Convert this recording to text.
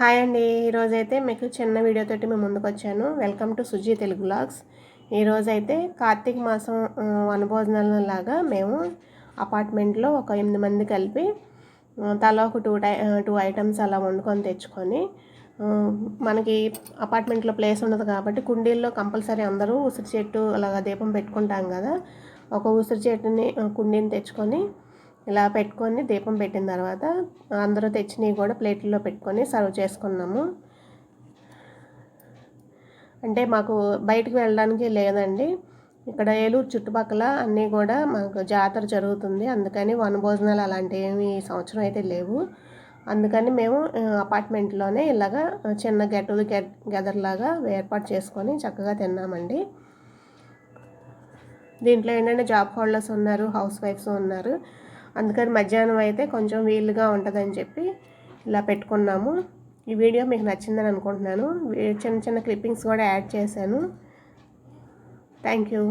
Hi అండి. ఈరోజైతే మీకు చిన్న వీడియోతోటి మేము ముందుకు వచ్చాను. Welcome to Suji Telugu blogs ఈరోజైతే కార్తీక మాసం వనభోజనాల లాగా మేము అపార్ట్మెంట్లో ఒక ఎనిమిది మంది కలిపి తలో తలా ఒక టూ టై టూ ఐటమ్స్ అలా వండుకొని తెచ్చుకొని మనకి అపార్ట్మెంట్లో ప్లేస్ ఉండదు కాబట్టి కుండీల్లో కంపల్సరీ అందరూ ఉసిరి చెట్టు అలాగా దీపం పెట్టుకుంటాం కదా. ఒక ఉసిరి చెట్టుని కుండీని తెచ్చుకొని ఇలా పెట్టుకొని దీపం పెట్టిన తర్వాత అందరూ తెచ్చినవి కూడా ప్లేట్లో పెట్టుకొని సర్వ్ చేసుకున్నాము. అంటే మాకు బయటికి వెళ్ళడానికి లేదండి. ఇక్కడ ఏలూరు చుట్టుపక్కల అన్నీ కూడా మాకు జాతర జరుగుతుంది. అందుకని వనభోజనాలు అలాంటివి ఏమి ఈ సంవత్సరం అయితే లేవు. అందుకని మేము అపార్ట్మెంట్లోనే ఇలాగా చిన్న గెట్ గెట్ గెదర్ లాగా ఏర్పాటు చేసుకొని చక్కగా తిన్నామండి. దీంట్లో ఏంటంటే జాబ్ హోల్డర్స్ ఉన్నారు హౌస్ వైఫ్స్ ఉన్నారు. అందుకని మధ్యాహ్నం అయితే కొంచెం వీలుగా ఉంటుందని చెప్పి ఇలా పెట్టుకున్నాము. ఈ వీడియో మీకు నచ్చిందని అనుకుంటున్నాను. చిన్న చిన్న క్లిప్పింగ్స్ కూడా యాడ్ చేశాను. Thank you.